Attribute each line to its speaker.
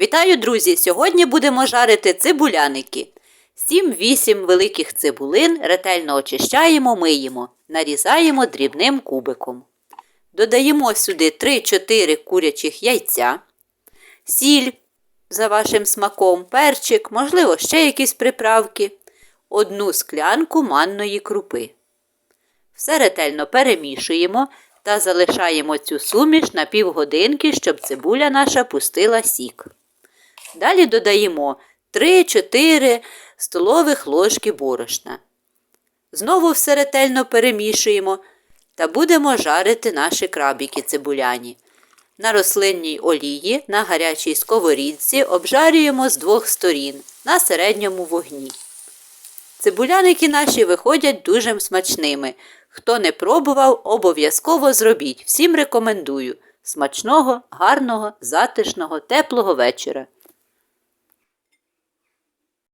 Speaker 1: Вітаю, друзі! Сьогодні будемо жарити цибуляники. 7-8 великих цибулин ретельно очищаємо, миємо, нарізаємо дрібним кубиком. Додаємо сюди 3-4 курячих яйця, сіль за вашим смаком, перчик, можливо, ще якісь приправки, одну склянку манної крупи. Все ретельно перемішуємо та залишаємо цю суміш на півгодинки, щоб цибуля наша пустила сік. Далі додаємо 3-4 столових ложки борошна. Знову все ретельно перемішуємо та будемо жарити наші крабики цибуляні. На рослинній олії на гарячій сковорідці обжарюємо з двох сторін на середньому вогні. Цибуляники наші виходять дуже смачними. Хто не пробував, обов'язково зробіть. Всім рекомендую. Смачного, гарного, затишного, теплого вечора.